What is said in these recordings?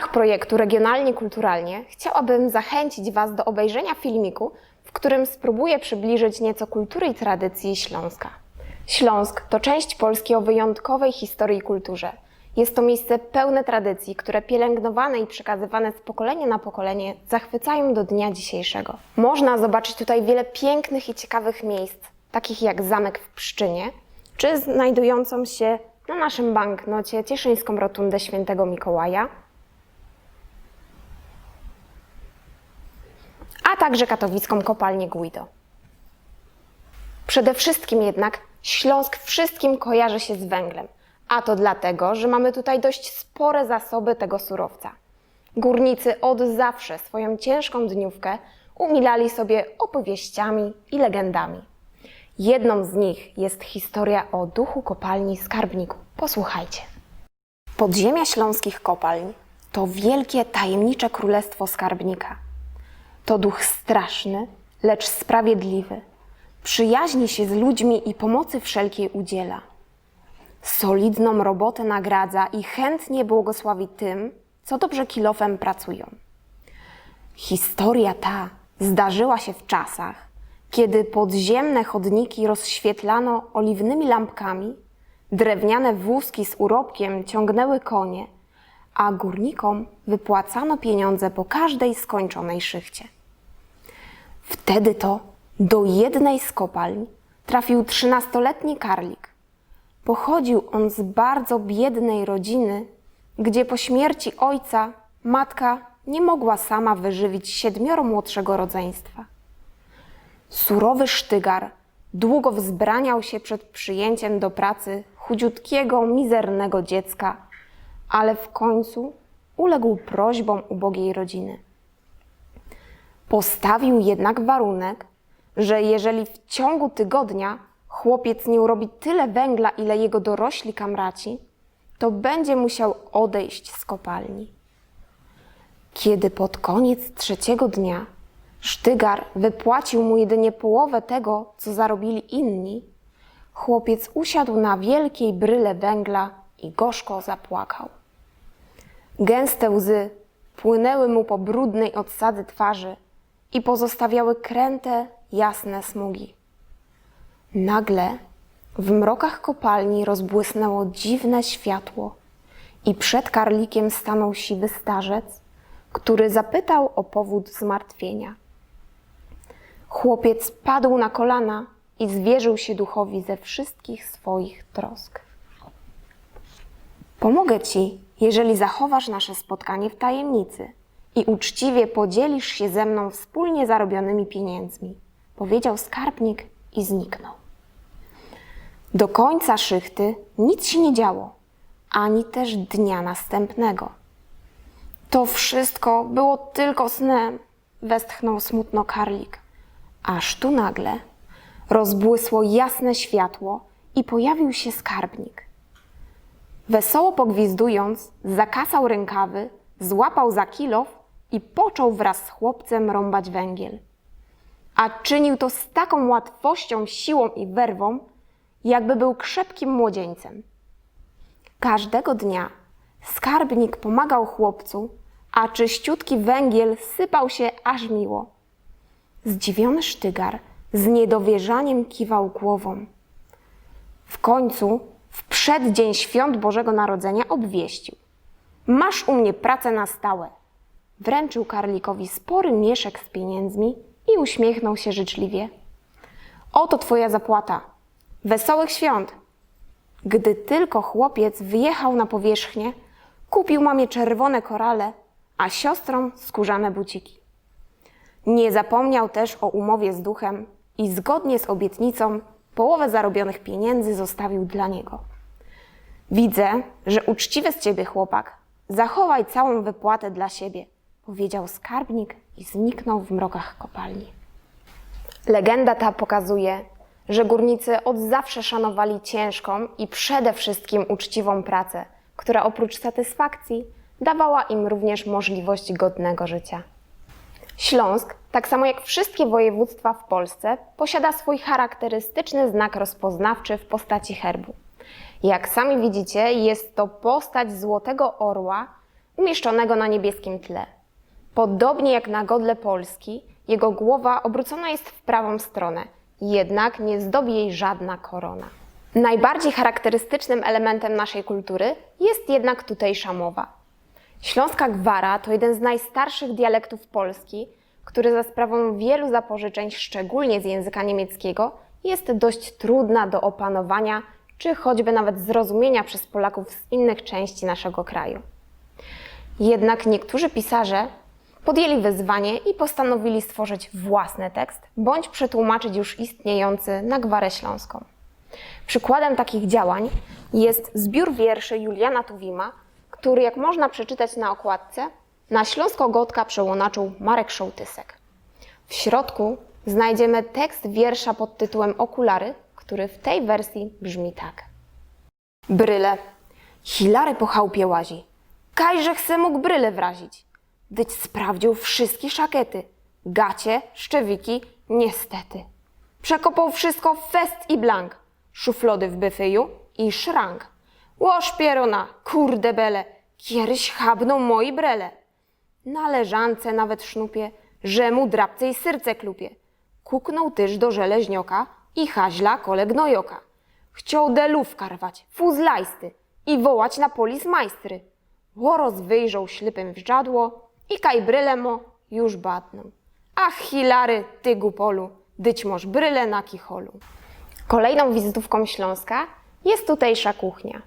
ramach projektu Regionalnie Kulturalnie chciałabym zachęcić Was do obejrzenia filmiku, w którym spróbuję przybliżyć nieco kultury i tradycji Śląska. Śląsk to część Polski o wyjątkowej historii i kulturze. Jest to miejsce pełne tradycji, które pielęgnowane i przekazywane z pokolenia na pokolenie zachwycają do dnia dzisiejszego. Można zobaczyć tutaj wiele pięknych i ciekawych miejsc, takich jak zamek w Pszczynie, czy znajdującą się na naszym banknocie Cieszyńską Rotundę Świętego Mikołaja, a także katowicką kopalnię Guido. Przede wszystkim jednak Śląsk wszystkim kojarzy się z węglem, a to dlatego, że mamy tutaj dość spore zasoby tego surowca. Górnicy od zawsze swoją ciężką dniówkę umilali sobie opowieściami i legendami. Jedną z nich jest historia o duchu kopalni Skarbniku. Posłuchajcie. Podziemia śląskich kopalń to wielkie, tajemnicze królestwo skarbnika. To duch straszny, lecz sprawiedliwy. Przyjaźni się z ludźmi i pomocy wszelkiej udziela. Solidną robotę nagradza i chętnie błogosławi tym, co dobrze kilofem pracują. Historia ta zdarzyła się w czasach, kiedy podziemne chodniki rozświetlano oliwnymi lampkami, drewniane wózki z urobkiem ciągnęły konie, a górnikom wypłacano pieniądze po każdej skończonej szychcie. Wtedy to do jednej z kopalń trafił trzynastoletni karlik. Pochodził on z bardzo biednej rodziny, gdzie po śmierci ojca matka nie mogła sama wyżywić siedmioro młodszego rodzeństwa. Surowy sztygar długo wzbraniał się przed przyjęciem do pracy chudziutkiego, mizernego dziecka, ale w końcu uległ prośbom ubogiej rodziny. Postawił jednak warunek, że jeżeli w ciągu tygodnia chłopiec nie urobi tyle węgla, ile jego dorośli kamraci, to będzie musiał odejść z kopalni. Kiedy pod koniec trzeciego dnia Sztygar wypłacił mu jedynie połowę tego, co zarobili inni, chłopiec usiadł na wielkiej bryle węgla i gorzko zapłakał. Gęste łzy płynęły mu po brudnej od sadzy twarzy i pozostawiały kręte, jasne smugi. Nagle w mrokach kopalni rozbłysnęło dziwne światło i przed karlikiem stanął siwy starzec, który zapytał o powód zmartwienia. Chłopiec padł na kolana i zwierzył się duchowi ze wszystkich swoich trosk. Pomogę ci, jeżeli zachowasz nasze spotkanie w tajemnicy i uczciwie podzielisz się ze mną wspólnie zarobionymi pieniędzmi, powiedział skarbnik i zniknął. Do końca szychty nic się nie działo, ani też dnia następnego. To wszystko było tylko snem, westchnął smutno karlik. Aż tu nagle rozbłysło jasne światło i pojawił się skarbnik. Wesoło pogwizdując, zakasał rękawy, złapał za kilof i począł wraz z chłopcem rąbać węgiel. A czynił to z taką łatwością, siłą i werwą, jakby był krzepkim młodzieńcem. Każdego dnia skarbnik pomagał chłopcu, a czyściutki węgiel sypał się aż miło. Zdziwiony sztygar z niedowierzaniem kiwał głową. W końcu, w przeddzień świąt Bożego Narodzenia, obwieścił: Masz u mnie pracę na stałe. Wręczył karlikowi spory mieszek z pieniędzmi i uśmiechnął się życzliwie. Oto twoja zapłata. Wesołych świąt! Gdy tylko chłopiec wyjechał na powierzchnię, kupił mamie czerwone korale, a siostrom skórzane buciki. Nie zapomniał też o umowie z duchem i zgodnie z obietnicą połowę zarobionych pieniędzy zostawił dla niego. Widzę, że uczciwy z ciebie chłopak. Zachowaj całą wypłatę dla siebie, powiedział skarbnik i zniknął w mrokach kopalni. Legenda ta pokazuje, że górnicy od zawsze szanowali ciężką i przede wszystkim uczciwą pracę, która oprócz satysfakcji dawała im również możliwość godnego życia. Śląsk, tak samo jak wszystkie województwa w Polsce, posiada swój charakterystyczny znak rozpoznawczy w postaci herbu. Jak sami widzicie, jest to postać złotego orła umieszczonego na niebieskim tle. Podobnie jak na godle Polski, jego głowa obrócona jest w prawą stronę, jednak nie zdobi jej żadna korona. Najbardziej charakterystycznym elementem naszej kultury jest jednak tutejsza mowa. Śląska gwara to jeden z najstarszych dialektów Polski, który za sprawą wielu zapożyczeń, szczególnie z języka niemieckiego, jest dość trudna do opanowania czy choćby nawet zrozumienia przez Polaków z innych części naszego kraju. Jednak niektórzy pisarze podjęli wyzwanie i postanowili stworzyć własny tekst bądź przetłumaczyć już istniejący na gwarę śląską. Przykładem takich działań jest zbiór wierszy Juliana Tuwima, który, jak można przeczytać na okładce, na śląsko-gotka przełonaczył Marek Szołtysek. W środku znajdziemy tekst wiersza pod tytułem Okulary, który w tej wersji brzmi tak. Bryle. Hilary po chałupie łazi. Kajże chce mógł bryle wrazić. Dyć sprawdził wszystkie szakety. Gacie, szczewiki, niestety. Przekopał wszystko fest i blank. Szuflody w byfyju i szrank. Łoż pierona, kurde bele, kiedyś chabną moi brele. Na leżance nawet sznupie, że mu drapce i syrce klupie. Kuknął tyż do żeleźnioka i haźla kole gnojoka. Chciał delów karwać, fuzlajsty i wołać na polis majstry. Łoros wyjrzał ślipem w żadło i kaj bryle mo już badną. Ach, Hilary, ty gupolu, dyć moż bryle na kicholu. Kolejną wizytówką Śląska jest tutejsza kuchnia.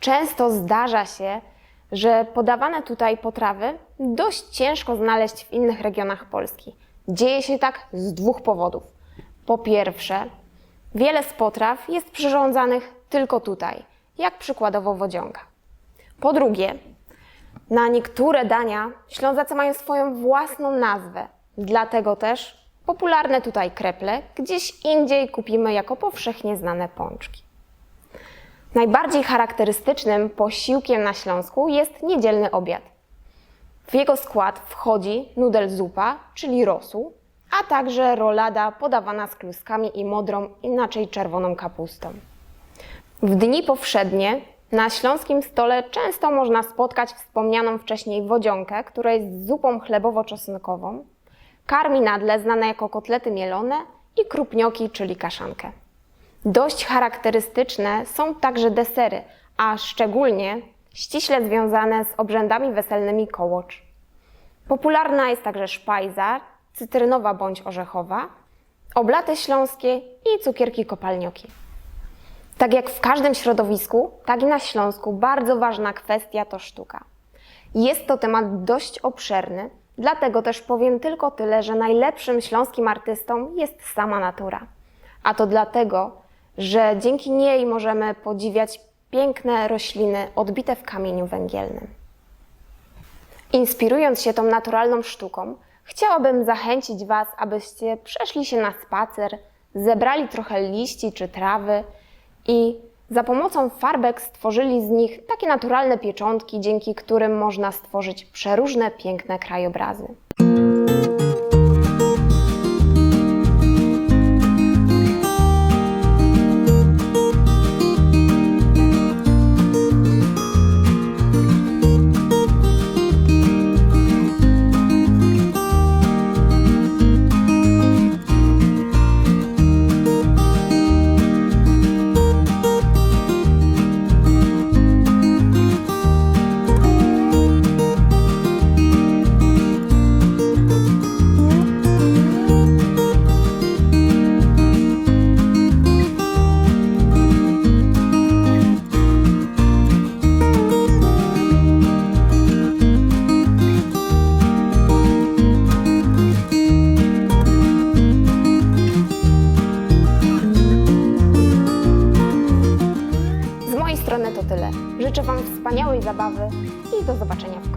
Często zdarza się, że podawane tutaj potrawy dość ciężko znaleźć w innych regionach Polski. Dzieje się tak z dwóch powodów. Po pierwsze, wiele z potraw jest przyrządzanych tylko tutaj, jak przykładowo wodzionka. Po drugie, na niektóre dania Ślązacy mają swoją własną nazwę, dlatego też popularne tutaj kreple gdzieś indziej kupimy jako powszechnie znane pączki. Najbardziej charakterystycznym posiłkiem na Śląsku jest niedzielny obiad. W jego skład wchodzi nudel zupa, czyli rosół, a także rolada podawana z kluskami i modrą, inaczej czerwoną kapustą. W dni powszednie na śląskim stole często można spotkać wspomnianą wcześniej wodzionkę, która jest zupą chlebowo-czosnkową, karmi nadle znane jako kotlety mielone i krupnioki, czyli kaszankę. Dość charakterystyczne są także desery, a szczególnie ściśle związane z obrzędami weselnymi kołocz. Popularna jest także szpajza, cytrynowa bądź orzechowa, oblaty śląskie i cukierki kopalnioki. Tak jak w każdym środowisku, tak i na Śląsku bardzo ważna kwestia to sztuka. Jest to temat dość obszerny, dlatego też powiem tylko tyle, że najlepszym śląskim artystą jest sama natura. A to dlatego, że dzięki niej możemy podziwiać piękne rośliny odbite w kamieniu węgielnym. Inspirując się tą naturalną sztuką, chciałabym zachęcić Was, abyście przeszli się na spacer, zebrali trochę liści czy trawy i za pomocą farbek stworzyli z nich takie naturalne pieczątki, dzięki którym można stworzyć przeróżne piękne krajobrazy. Zabawy i do zobaczenia.